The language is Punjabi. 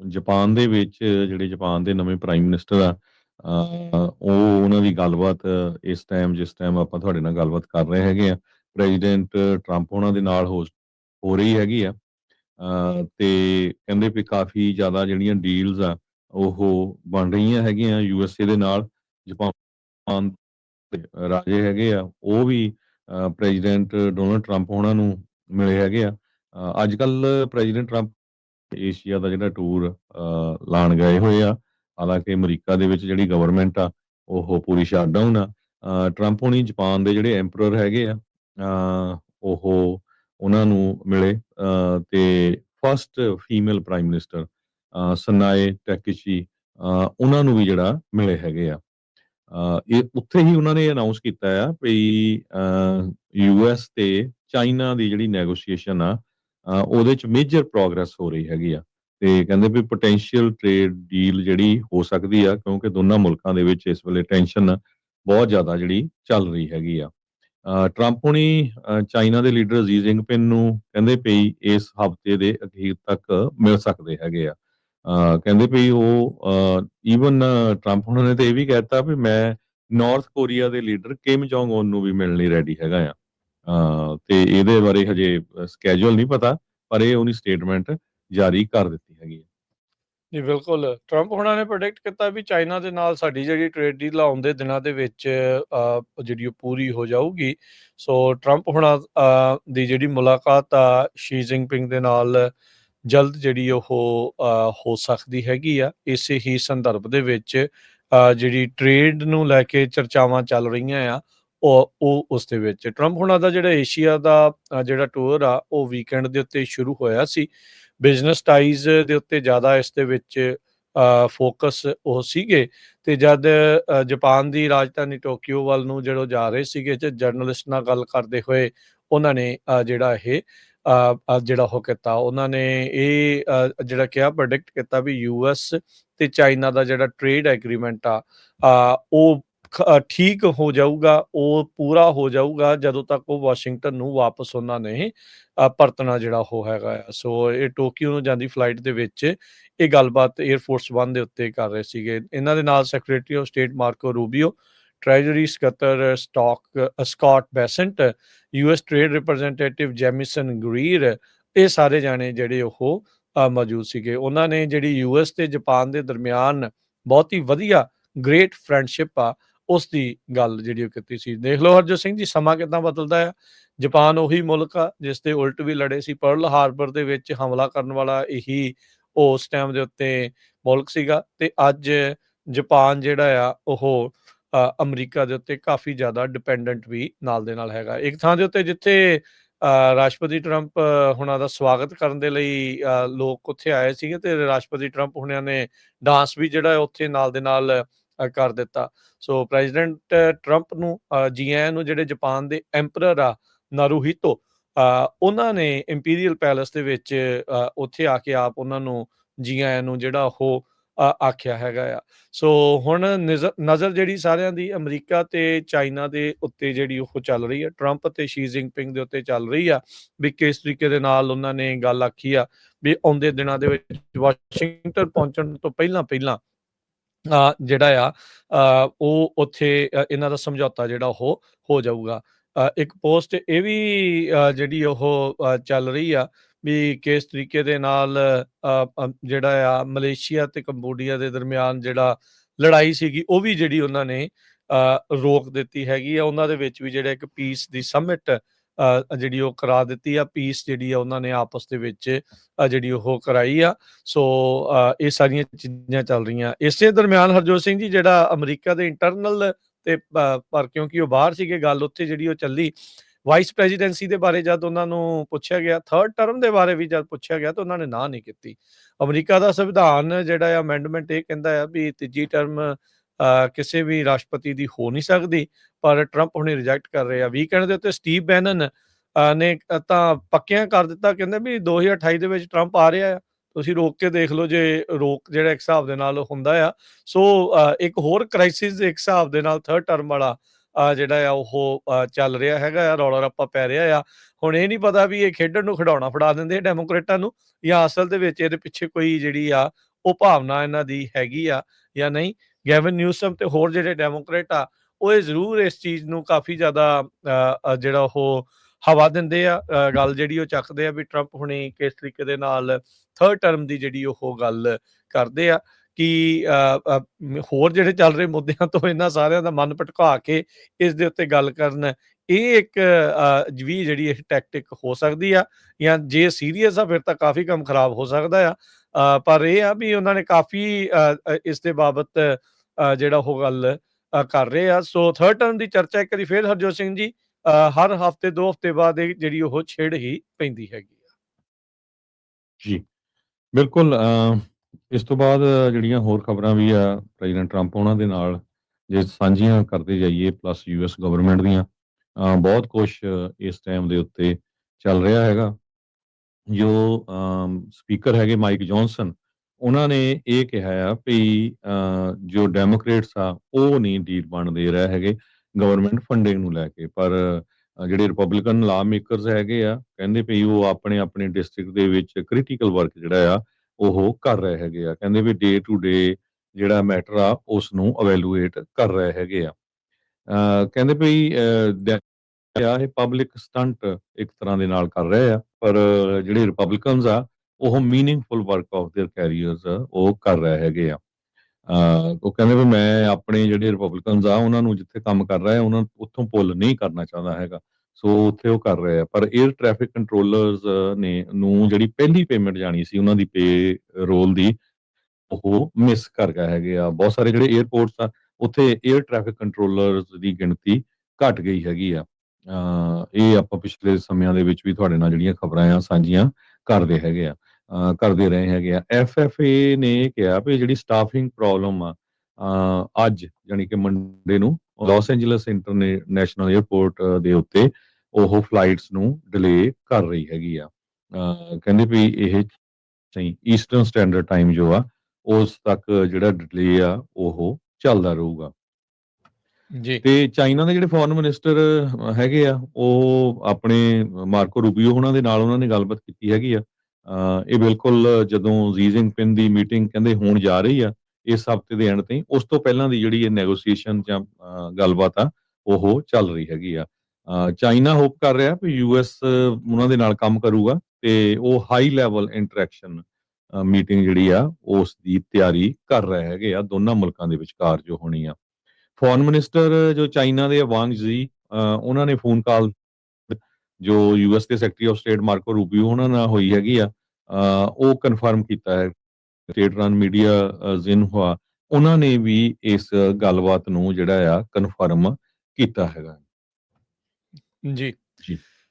ਜਾਪਾਨ ਦੇ ਵਿੱਚ ਜਿਹੜੇ ਜਾਪਾਨ ਦੇ ਨਵੇਂ ਪ੍ਰਾਈਮ ਮਿਨਿਸਟਰ ਆ ਉਹ ਉਹਨਾਂ ਦੀ ਗੱਲਬਾਤ ਇਸ ਟਾਈਮ ਜਿਸ ਟਾਈਮ ਆਪਾਂ ਤੁਹਾਡੇ ਨਾਲ ਗੱਲਬਾਤ ਕਰ ਰਹੇ ਹੈਗੇ ਆ ਪ੍ਰੈਜ਼ੀਡੈਂਟ ਟਰੰਪ ਉਹਨਾਂ ਦੇ ਨਾਲ ਹੋ ਰਹੀ ਹੈਗੀ ਆ ਤੇ ਕਹਿੰਦੇ ਵੀ ਕਾਫੀ ਜ਼ਿਆਦਾ ਜਿਹੜੀਆਂ ਡੀਲਸ ਆ, ਉਹ ਬਣ ਰਹੀਆਂ ਹੈਗੀਆਂ ਯੂ ਐਸ ਏ ਦੇ ਨਾਲ, ਜਾਪਾਨ ਰਾਜੇ ਹੈਗੇ ਆ, ਉਹ ਵੀ ਪ੍ਰੈਜ਼ੀਡੈਂਟ ਡੋਨਲਡ ਟਰੰਪ ਉਹਨਾਂ ਨੂੰ ਮਿਲੇ ਹੈਗੇ ਆ ਅੱਜ ਕੱਲ ਪ੍ਰੈਜ਼ੀਡੈਂਟ ਟਰੰਪ ਏਸ਼ੀਆ ਦਾ ਜਿਹੜਾ ਟੂਰ ਲਾਣ ਗਏ ਹੋਏ ਆ। ਹਾਲਾਂਕਿ ਅਮਰੀਕਾ ਦੇ ਵਿੱਚ ਜਿਹੜੀ ਗਵਰਨਮੈਂਟ ਆ ਉਹ ਪੂਰੀ ਸ਼ਟਡਾਊਨ ਆ। ਟਰੰਪ ਹੁਣੀ ਜਾਪਾਨ ਦੇ ਜਿਹੜੇ ਐਮਪਰਰ ਹੈਗੇ ਆ ਉਹ ਉਹਨਾਂ ਨੂੰ ਮਿਲੇ ਤੇ first female prime minister Sanae Takaichi ਅ, ਉਹਨਾਂ ਨੂੰ ਵੀ ਜਿਹੜਾ ਮਿਲੇ ਹੈਗੇ ਆ। ਇਹ ਉੱਥੇ ਹੀ ਉਹਨਾਂ ਨੇ ਅਨਾਉਂਸ ਕੀਤਾ ਆ ਵੀ ਯੂਐਸ ਤੇ ਚਾਈਨਾ ਦੀ ਜਿਹੜੀ ਨੈਗੋਸ਼ੀਏਸ਼ਨ ਆ ਉਹਦੇ ਚ ਮੇਜਰ ਪ੍ਰੋਗਰੈਸ ਹੋ ਰਹੀ ਹੈਗੀ ਆ। ਤੇ ਕਹਿੰਦੇ ਵੀ ਪੋਟੈਂਸ਼ੀਅਲ ਟ੍ਰੇਡ ਡੀਲ ਜਿਹੜੀ ਹੋ ਸਕਦੀ ਆ, ਕਿਉਂਕਿ ਦੋਨਾਂ ਮੁਲਕਾਂ ਦੇ ਵਿੱਚ ਇਸ ਵੇਲੇ ਟੈਨਸ਼ਨ ਬਹੁਤ ਜ਼ਿਆਦਾ ਜਿਹੜੀ ਚੱਲ ਰਹੀ ਹੈਗੀ ਆ। ਟਰੰਪ ਹੁਣੀ ਚਾਈਨਾ ਦੇ ਲੀਡਰ ਜੀ ਜਿੰਗਪਿੰਗ ਨੂੰ ਕਹਿੰਦੇ ਪਈ ਇਸ ਹਫ਼ਤੇ ਦੇ ਅਖੀਰ ਤੱਕ ਮਿਲ ਸਕਦੇ ਹੈਗੇ ਆ। ਕਹਿੰਦੇ ਪਈ ਉਹ ਈਵਨ ਟਰੰਪ ਹੁਣਾਂ ਨੇ ਤਾਂ ਇਹ ਵੀ ਕਹਿਤਾ ਵੀ ਮੈਂ ਨਾਰਥ ਕੋਰੀਆ ਦੇ ਲੀਡਰ ਕਿਮ ਜੋਂਗ ਉਨ ਨੂੰ ਵੀ ਮਿਲਣ ਲਈ ਰੈਡੀ ਹੈਗਾ ਆ। ਤੇ ਇਹਦੇ ਬਾਰੇ ਹਜੇ ਸਕੇਜੂਲ ਨਹੀਂ ਪਤਾ, ਪਰ ਇਹ ਉਹਨੀ ਸਟੇਟਮੈਂਟ ਜਾਰੀ ਕਰ ਦਿੱਤੀ ਹੈਗੀ ਹੈ। ਜੀ, ਬਿਲਕੁਲ। ਟਰੰਪ ਹੁਣਾਂ ਨੇ ਪ੍ਰੈਡਿਕਟ ਕੀਤਾ ਵੀ ਚਾਈਨਾ ਦੇ ਨਾਲ ਸਾਡੀ ਜਿਹੜੀ ਟ੍ਰੇਡ ਡੀਲ ਆਉਂਦੇ ਦਿਨਾਂ ਦੇ ਵਿੱਚ ਜਿਹੜੀ ਉਹ ਪੂਰੀ ਹੋ ਜਾਊਗੀ। ਸੋ ਟਰੰਪ ਹੁਣਾਂ ਦੀ ਜਿਹੜੀ ਮੁਲਾਕਾਤ ਆ ਸ਼ੀ ਜਿੰਪਿੰਗ ਦੇ ਨਾਲ ਜਲਦ ਜਿਹੜੀ ਉਹ ਹੋ ਸਕਦੀ ਹੈਗੀ ਆ। ਇਸੇ ਹੀ ਸੰਦਰਭ ਦੇ ਵਿੱਚ ਜਿਹੜੀ ਟ੍ਰੇਡ ਨੂੰ ਲੈ ਕੇ ਚਰਚਾਵਾਂ ਚੱਲ ਰਹੀਆਂ ਆ ਉਹ ਉਹ ਉਸ ਦੇ ਵਿੱਚ। ਟਰੰਪ ਹੁਣਾਂ ਦਾ ਜਿਹੜਾ ਏਸ਼ੀਆ ਦਾ ਜਿਹੜਾ ਟੂਰ ਆ ਉਹ ਵੀਕਐਂਡ ਦੇ ਉੱਤੇ ਸ਼ੁਰੂ ਹੋਇਆ ਸੀ। ਬਿਜ਼ਨਸ ਟਾਈਜ਼ ਦੇ ਉੱਤੇ ਜ਼ਿਆਦਾ ਇਸ ਦੇ ਵਿੱਚ ਫੋਕਸ ਉਹ ਸੀਗੇ। ਤੇ ਜਦ ਅ, ਜਾਪਾਨ ਦੀ ਰਾਜਧਾਨੀ ਟੋਕੀਓ ਵੱਲ ਨੂੰ ਜਦੋਂ ਜਾ ਰਹੇ ਸੀਗੇ ਤੇ ਜਰਨਲਿਸਟ ਨਾਲ ਗੱਲ ਕਰਦੇ ਹੋਏ ਉਹਨਾਂ ਨੇ ਜਿਹੜਾ ਇਹ ਜਿਹੜਾ ਉਹ ਕੀਤਾ ਉਹਨਾਂ ਨੇ ਇਹ ਜਿਹੜਾ ਕਿਹਾ ਪ੍ਰੈਡਿਕਟ ਕੀਤਾ ਵੀ ਯੂਐਸ ਤੇ ਚਾਈਨਾ ਦਾ ਜਿਹੜਾ ਟ੍ਰੇਡ ਐਗਰੀਮੈਂਟ ਆ ਉਹ ਠੀਕ ਹੋ ਜਾਊਗਾ, ਉਹ ਪੂਰਾ ਹੋ ਜਾਊਗਾ ਜਦੋਂ ਤੱਕ ਉਹ ਵਾਸ਼ਿੰਗਟਨ ਨੂੰ ਵਾਪਸ ਉਹਨਾਂ ਨੇ ਪਰਤਣਾ ਜਿਹੜਾ ਉਹ ਹੈਗਾ ਆ। ਸੋ ਇਹ ਟੋਕੀਓ ਨੂੰ ਜਾਂਦੀ ਫਲਾਈਟ ਦੇ ਵਿੱਚ ਇਹ ਗੱਲਬਾਤ 에ਅਰ ਫੋਰਸ 1 ਦੇ ਉੱਤੇ ਕਰ ਰਹੇ ਸੀਗੇ। ਇਹਨਾਂ ਦੇ ਨਾਲ secretary of state Marco Rubio treasury ਸਕੱਤਰ stock Scott Bessent US trade representative Jamieson Greer ਇਹ ਸਾਰੇ ਜਾਣੇ ਜਿਹੜੇ ਉਹ ਮੌਜੂਦ ਸੀਗੇ। ਉਹਨਾਂ ਨੇ ਜਿਹੜੀ ਯੂਐਸ ਤੇ ਜਾਪਾਨ ਦੇ ਦਰਮਿਆਨ ਬਹੁਤ ਹੀ ਵਧੀਆ ਗ੍ਰੇਟ ਫਰੈਂਡਸ਼ਿਪ ਆ ਉਸ ਦੀ ਗੱਲ ਜਿਹੜੀ ਉਹ ਕੀਤੀ ਸੀ। ਦੇਖ ਲਓ ਹਰਜੋਤ ਸਿੰਘ ਜੀ ਸਮਾਂ ਕਿਦਾਂ ਬਦਲਦਾ ਆ? ਜਾਪਾਨ ਉਹੀ ਮੁਲਕ ਆ ਜਿਸ ਦੇ ਉਲਟ ਵੀ ਲੜੇ ਸੀ। ਪਰਲ ਹਾਰਬਰ ਦੇ ਵਿੱਚ ਹਮਲਾ ਕਰਨ ਵਾਲਾ ਇਹੀ ਉਸ ਟਾਈਮ ਦੇ ਉੱਤੇ ਮੁਲਕ ਸੀਗਾ ਤੇ ਅੱਜ ਜਾਪਾਨ ਜਿਹੜਾ ਆ ਉਹ ਅਮਰੀਕਾ ਦੇ ਉੱਤੇ ਕਾਫੀ ਜ਼ਿਆਦਾ ਡਿਪੈਂਡੈਂਟ ਵੀ ਨਾਲ ਦੇ ਨਾਲ ਹੈਗਾ। ਇੱਕ ਥਾਂ ਦੇ ਉੱਤੇ ਜਿੱਥੇ ਅ, ਰਾਸ਼ਟਰਪਤੀ ਟਰੰਪ ਹੁਣਾਂ ਦਾ ਸਵਾਗਤ ਕਰਨ ਦੇ ਲਈ ਅ, ਲੋਕ ਉੱਥੇ ਆਏ ਸੀਗੇ ਤੇ ਰਾਸ਼ਟਰਪਤੀ ਟਰੰਪ ਹੁਣਾਂ ਨੇ ਡਾਂਸ ਵੀ ਜਿਹੜਾ ਉੱਥੇ ਨਾਲ ਦੇ ਨਾਲ ਕਰ ਦਿੱਤਾ। ਸੋ ਪ੍ਰੈਜ਼ੀਡੈਂਟ ਟਰੰਪ ਨੂੰ ਅ, ਜੀ ਆਇਆਂ ਨੂੰ ਜਿਹੜੇ ਜਾਪਾਨ ਦੇ ਐਮਪਰਰ ਆ ਨਾਰੂਹਿਤੋ ਉਹਨਾਂ ਨੇ ਇੰਪੀਰੀਅਲ ਪੈਲੇਸ ਦੇ ਵਿੱਚ ਉੱਥੇ ਆ ਕੇ ਆਪ ਉਹਨਾਂ ਨੂੰ ਜੀ ਆਇਆਂ ਨੂੰ ਜਿਹੜਾ ਉਹ ਆਖਿਆ ਹੈਗਾ ਆ। ਸੋ ਹੁਣ ਨਜ਼ਰ ਨਜ਼ਰ ਜਿਹੜੀ ਸਾਰਿਆਂ ਦੀ ਅਮਰੀਕਾ ਤੇ ਚਾਈਨਾ ਦੇ ਉੱਤੇ ਜਿਹੜੀ ਉਹ ਚੱਲ ਰਹੀ ਹੈ ਟਰੰਪ ਤੇ ਸ਼ੀ ਜਿੰਪਿੰਗ ਦੇ ਉੱਤੇ ਚੱਲ ਰਹੀ ਆ ਵੀ ਕਿਸ ਤਰੀਕੇ ਦੇ ਨਾਲ ਉਹਨਾਂ ਨੇ ਗੱਲ ਆਖੀ ਆ ਵੀ ਆਉਂਦੇ ਦਿਨਾਂ ਦੇ ਵਿੱਚ ਵਾਸ਼ਿੰਗਟਨ ਪਹੁੰਚਣ ਤੋਂ ਪਹਿਲਾਂ ਪਹਿਲਾਂ ਜਿਹੜਾ ਆ ਉਹ ਉੱਥੇ ਇਹਨਾਂ ਦਾ ਸਮਝੌਤਾ ਜਿਹੜਾ ਉਹ ਹੋ ਜਾਊਗਾ। ਇੱਕ ਪੋਸਟ ਇਹ ਵੀ ਜਿਹੜੀ ਉਹ ਚੱਲ ਰਹੀ ਆ ਵੀ ਕਿਸ ਤਰੀਕੇ ਦੇ ਨਾਲ ਜਿਹੜਾ ਆ ਮਲੇਸ਼ੀਆ ਤੇ ਕੰਬੋਡੀਆ ਦੇ ਦਰਮਿਆਨ ਜਿਹੜਾ ਲੜਾਈ ਸੀਗੀ, ਉਹ ਵੀ ਜਿਹੜੀ ਉਹਨਾਂ ਨੇ ਰੋਕ ਦਿੱਤੀ ਹੈਗੀ ਆ। ਉਹਨਾਂ ਦੇ ਵਿੱਚ ਵੀ ਜਿਹੜਾ ਇੱਕ ਪੀਸ ਦੀ ਸਮਿਟ ਜਿਹੜੀ ਉਹ ਕਰਾ ਦਿੱਤੀ ਆ ਪੀਸ ਜਿਹੜੀ ਆ ਉਹਨਾਂ ਨੇ ਆਪਸ ਦੇ ਵਿੱਚ ਜਿਹੜੀ ਉਹ ਕਰਾਈ ਆ। ਸੋ ਇਹ ਸਾਰੀਆਂ ਚੀਜ਼ਾਂ ਚੱਲ ਰਹੀਆਂ। ਇਸੇ ਦਰਮਿਆਨ ਹਰਜੋਤ ਸਿੰਘ ਜੀ, ਜਿਹੜਾ ਅਮਰੀਕਾ ਦੇ ਇੰਟਰਨਲ ਤੇ ਪਰ ਕਿਉਂਕਿ ਉਹ ਬਾਹਰ ਸੀਗੇ, ਗੱਲ ਉੱਥੇ ਜਿਹੜੀ ਉਹ ਚੱਲੀ ਵਾਈਸ ਪ੍ਰੈਜ਼ੀਡੈਂਸੀ ਦੇ ਬਾਰੇ ਜਦ ਉਹਨਾਂ ਨੂੰ ਪੁੱਛਿਆ ਗਿਆ ਥਰਡ ਟਰਮ ਦੇ ਬਾਰੇ ਵੀ ਜਦ ਪੁੱਛਿਆ ਗਿਆ, ਤਾਂ ਉਹਨਾਂ ਨੇ ਨਾ ਨਹੀਂ ਕੀਤੀ। ਅਮਰੀਕਾ ਦਾ ਸੰਵਿਧਾਨ ਜਿਹੜਾ ਆ ਅਮੈਂਡਮੈਂਟ ਇਹ ਕਹਿੰਦਾ ਆ ਵੀ ਤੀਜੀ ਟਰਮ ਕਿਸੇ ਵੀ ਰਾਸ਼ਟਰਪਤੀ ਦੀ ਹੋ ਨਹੀਂ ਸਕਦੀ ਪਰ ਟਰੰਪ ਹੁਣੇ ਰਿਜੈਕਟ ਕਰ ਰਹੇ ਆ ਵੀਕਐਂਡ ਦੇ ਉੱਤੇ ਸਟੀਵ ਬੈਨਨ ਨੇ ਤਾਂ ਪੱਕਿਆਂ ਕਰ ਦਿੱਤਾ ਕਹਿੰਦੇ ਵੀ 2028 ਦੇ ਵਿੱਚ ਟਰੰਪ ਆ ਰਿਹਾ ਆ ਤੁਸੀਂ ਰੋਕ ਕੇ ਦੇਖ ਲਓ ਜੇ ਰੋਕ ਜਿਹੜਾ ਇੱਕ ਹਿਸਾਬ ਦੇ ਨਾਲ ਹੁੰਦਾ ਆ ਸੋ ਇੱਕ ਹੋਰ ਕ੍ਰਾਈਸਿਸ ਦੇ ਇੱਕ ਹਿਸਾਬ ਦੇ ਨਾਲ ਥਰਡ ਟਰਮ ਵਾਲਾ ਜਿਹੜਾ ਆ ਉਹ ਚੱਲ ਰਿਹਾ ਹੈਗਾ ਆ, ਰੌਲਾ ਰੱਪਾ ਪੈ ਰਿਹਾ ਆ। ਹੁਣ ਇਹ ਨਹੀਂ ਪਤਾ ਵੀ ਇਹ ਖੇਡਣ ਨੂੰ ਖਿਡੌਣਾ ਫੜਾ ਦਿੰਦੇ ਆ ਡੈਮੋਕ੍ਰੇਟਾਂ ਨੂੰ ਜਾਂ ਅਸਲ ਦੇ ਵਿੱਚ ਇਹਦੇ ਪਿੱਛੇ ਕੋਈ ਜਿਹੜੀ ਆ ਉਹ ਭਾਵਨਾ ਇਹਨਾਂ ਦੀ ਹੈਗੀ ਆ ਜਾਂ ਨਹੀਂ। ਗੈਵਨ ਨਿਊਸਮ ਤੇ ਹੋਰ ਜਿਹੜੇ ਡੈਮੋਕ੍ਰੇਟ ਆ, ਉਹ ਇਹ ਜ਼ਰੂਰ ਇਸ ਚੀਜ਼ ਨੂੰ ਕਾਫੀ ਜ਼ਿਆਦਾ ਜਿਹੜਾ ਉਹ ਹਵਾ ਦਿੰਦੇ ਆ ਗੱਲ ਜਿਹੜੀ ਉਹ ਚੱਕਦੇ ਆ ਵੀ ਟਰੰਪ ਹੁਣੇ ਕਿਸ ਤਰੀਕੇ ਦੇ ਨਾਲ ਥਰਡ ਟਰਮ ਦੀ ਜਿਹੜੀ ਉਹ ਗੱਲ ਕਰਦੇ ਆ ਕਿ ਹੋਰ ਜਿਹੜੇ ਚੱਲ ਰਹੇ ਮੁੱਦਿਆਂ ਤੋਂ ਇਹਨਾਂ ਸਾਰਿਆਂ ਦਾ ਮਨ ਭਟਕਾ ਕੇ ਇਸ ਦੇ ਉੱਤੇ ਗੱਲ ਕਰਨ, ਇਹ ਇੱਕ ਵੀ ਜਿਹੜੀ ਇਹ ਟੈਕਟਿਕ ਹੋ ਸਕਦੀ ਆ ਜਾਂ ਜੇ ਸੀਰੀਅਸ ਆ ਫਿਰ ਤਾਂ ਕਾਫੀ ਕੰਮ ਖਰਾਬ ਹੋ ਸਕਦਾ ਆ। ਪਰ ਇਹ ਆ ਵੀ ਉਹਨਾਂ ਨੇ ਕਾਫੀ ਇਸ ਦੇ ਬਾਬਤ ਜਿਹੜਾ ਉਹ ਗੱਲ ਕਰ ਰਹੇ ਆ। ਸੋ ਥਰਡ ਟਰਮ ਦੀ ਚਰਚਾ ਇੱਕ ਵਾਰੀ ਫਿਰ ਹਰਜੋਤ ਸਿੰਘ ਜੀ ਹਰ ਹਫ਼ਤੇ ਦੋ ਹਫ਼ਤੇ ਬਾਅਦ ਇਹ ਜਿਹੜੀ ਉਹ ਛੇੜ ਹੀ ਪੈਂਦੀ ਹੈਗੀ ਆ। ਜੀ, ਬਿਲਕੁਲ ਇਸ ਤੋਂ ਬਾਅਦ ਜਿਹੜੀਆਂ ਹੋਰ ਖਬਰਾਂ ਵੀ ਆ ਪ੍ਰੈਜ਼ੀਡੈਂਟ ਟਰੰਪ ਉਹਨਾਂ ਦੇ ਨਾਲ ਜੇ ਸਾਂਝੀਆਂ ਕਰਦੇ ਜਾਈਏ ਪਲੱਸ ਯੂਐਸ ਗਵਰਨਮੈਂਟ ਦੀਆਂ ਬਹੁਤ ਕੁਛ ਇਸ ਟਾਈਮ ਦੇ ਉੱਤੇ ਚੱਲ ਰਿਹਾ ਹੈਗਾ। ਜੋ ਸਪੀਕਰ ਹੈਗੇ ਮਾਈਕ ਜੌਨਸਨ, ਉਹਨਾਂ ਨੇ ਇਹ ਕਿਹਾ ਆ ਵੀ ਜੋ ਡੈਮੋਕ੍ਰੇਟਸ ਆ ਉਹ ਨਹੀਂ ਡੀਲ ਬਣ ਦੇ ਰਹੇ ਹੈਗੇ ਗਵਰਨਮੈਂਟ ਫੰਡਿੰਗ ਨੂੰ ਲੈ ਕੇ। ਪਰ ਜਿਹੜੇ ਰਿਪਬਲਿਕਨ ਲਾ ਮੇਕਰਸ ਹੈਗੇ ਆ, ਕਹਿੰਦੇ ਵੀ ਉਹ ਆਪਣੇ-ਆਪਣੇ ਡਿਸਟ੍ਰਿਕਟ ਦੇ ਵਿੱਚ ਕ੍ਰਿਟੀਕਲ ਵਰਕ ਜਿਹੜਾ ਆ ਉਹ ਕਰ ਰਹੇ ਹੈਗੇ ਆ। ਕਹਿੰਦੇ ਵੀ ਡੇ ਟੂ ਡੇ ਜਿਹੜਾ ਮੈਟਰ ਆ ਉਸ ਨੂੰ ਇਵੈਲੂਏਟ ਕਰ ਰਹੇ ਹੈਗੇ ਆ। ਕਹਿੰਦੇ ਵੀ ਆ ਇਹ ਪਬਲਿਕ ਸਟੰਟ ਇੱਕ ਤਰ੍ਹਾਂ ਦੇ ਨਾਲ ਕਰ ਰਹੇ ਆ, ਪਰ ਜਿਹੜੇ ਰਿਪਬਲਿਕਨਸ ਆ ਉਹ meaningful work of their careers ਉਹ ਕਰ ਰਹੇ ਹੈਗੇ ਆ। ਉਹ ਕਹਿੰਦੇ ਵੀ ਮੈਂ ਆਪਣੇ ਜਿਹੜੇ ਰਿਪਬਲਿਕਨਸ ਆ, ਉਹਨਾਂ ਨੂੰ ਜਿੱਥੇ ਕੰਮ ਕਰ ਰਿਹਾ, ਉਹਨਾਂ ਉੱਥੋਂ ਪੁੱਲ ਨਹੀਂ ਕਰਨਾ ਚਾਹੁੰਦਾ ਹੈਗਾ। ਸੋ ਉੱਥੇ ਉਹ ਕਰ ਰਹੇ ਆ। ਪਰ 에ਅਰ ਟ੍ਰੈਫਿਕ ਕੰਟਰੋਲਰਸ ਨੇ ਨੂੰ ਜਿਹੜੀ ਪਹਿਲੀ ਪੇਮੈਂਟ ਜਾਣੀ ਸੀ, ਉਹਨਾਂ ਦੀ ਪੇ ਰੋਲ ਦੀ, ਉਹ ਮਿਸ ਕਰ ਗਏ ਹੈਗੇ ਆ। ਬਹੁਤ ਸਾਰੇ ਜਿਹੜੇ 에ਅਰਪੋਰਟਸ ਆ, ਉੱਥੇ 에ਅਰ ਟ੍ਰੈਫਿਕ ਕੰਟਰੋਲਰਸ ਦੀ ਗਿਣਤੀ ਘਟ ਗਈ ਹੈਗੀ ਆ। ਇਹ ਆਪਾਂ ਪਿਛਲੇ ਸਮਿਆਂ ਦੇ ਵਿੱਚ ਵੀ ਤੁਹਾਡੇ ਨਾਲ ਜਿਹੜੀਆਂ ਖਬਰਾਂ ਆ ਸਾਂਝੀਆਂ ਕਰਦੇ ਹੈਗੇ ਆ ਕਰਦੇ ਰਹੇ ਹੈਗੇ ਆ। ਐਫਐਫਏ ਨੇ ਕਿਹਾ ਵੀ ਜਿਹੜੀ ਸਟਾਫਿੰਗ ਪ੍ਰੋਬਲਮ ਆ ਅੱਜ ਜਾਣੀ ਕਿ ਮੰਡੇ ਨੂੰ ਲਾਸ ਐਂਜਲਸ ਇੰਟਰਨੈਸ਼ਨਲ 에ਅਰਪੋਰਟ ਦੇ ਉੱਤੇ ਉਹ ਫਲਾਈਟਸ ਨੂੰ ਡਿਲੇ ਕਰ ਰਹੀ ਹੈਗੀ ਆ। ਕਹਿੰਦੇ ਵੀ ਇਹ ਸਹੀ ਈਸਟਰਨ ਸਟੈਂਡਰਡ ਟਾਈਮ ਜੋ ਆ, ਉਸ ਤੱਕ ਜਿਹੜਾ ਡਿਲੇ ਆ, ਉਹ ਚੱਲਦਾ ਰਹੂਗਾ। ਜੀ। ਤੇ ਚਾਈਨਾ ਦੇ ਜਿਹੜੇ ਫੋਰਨ ਮਿਨਿਸਟਰ ਹੈਗੇ ਆ, ਉਹ ਆਪਣੇ ਮਾਰਕੋ ਰੂਬੀਓ ਹੋਣਾ ਦੇ ਨਾਲ ਉਹਨਾਂ ਨੇ ਗੱਲਬਾਤ ਕੀਤੀ ਹੈਗੀ ਆ। ਇਹ ਬਿਲਕੁਲ ਜਦੋਂ ਸ਼ੀ ਜਿਨਪਿੰਗ ਦੀ ਮੀਟਿੰਗ ਕਹਿੰਦੇ ਹੋਣ ਜਾ ਰਹੀ ਆ, ਇਸ ਹਫ਼ਤੇ ਦੇ ਐਂਡ ਤੇ ਉਸ ਤੋਂ ਪਹਿਲਾਂ ਦੀ ਜਿਹੜੀ ਇਹ ਨੈਗੋਸ਼ੀਏਸ਼ਨ ਜਾਂ ਗੱਲਬਾਤ ਆ, ਉਹ ਚੱਲ ਰਹੀ ਹੈਗੀ ਆ। ਚਾਈਨਾ ਹੋਪ ਕਰ ਰਿਹਾ ਵੀ ਯੂਐਸ ਉਹਨਾਂ ਦੇ ਨਾਲ ਕੰਮ ਕਰੂਗਾ ਤੇ ਉਹ ਹਾਈ ਲੈਵਲ ਇੰਟਰੈਕਸ਼ਨ ਮੀਟਿੰਗ ਜਿਹੜੀ ਆ, ਉਸ ਦੀ ਤਿਆਰੀ ਕਰ ਰਹੇ ਹੈਗੇ ਆ, ਦੋਨਾਂ ਮੁਲਕਾਂ ਦੇ ਵਿਚਕਾਰ ਜੋ ਹੋਣੀ ਆ। ਫੋਰਨ ਮਿਨਿਸਟਰ ਜੋ ਚਾਈਨਾ ਦੇ ਵਾਂਗ ਜੀ ਉਹਨਾਂ ਨੇ ਫੋਨ ਕਾਲ ਜੋ ਯੂਐਸ ਦੇ secretary of state Marco Rubio ਉਹਨਾਂ ਨਾਲ ਹੋਈ ਹੈਗੀ ਆ ਉਹ ਕਨਫਰਮ ਕੀਤਾ ਹੈ। ਸਟੇਟ ਰਨ ਮੀਡੀਆ ਅ, ਜ਼ਿਨਹੁਆ ਉਹਨਾਂ ਨੇ ਵੀ ਇਸ ਗੱਲਬਾਤ ਨੂੰ ਜਿਹੜਾ ਆ ਕਨਫਰਮ ਕੀਤਾ ਹੈਗਾ। ਜੀ। ਜੀ।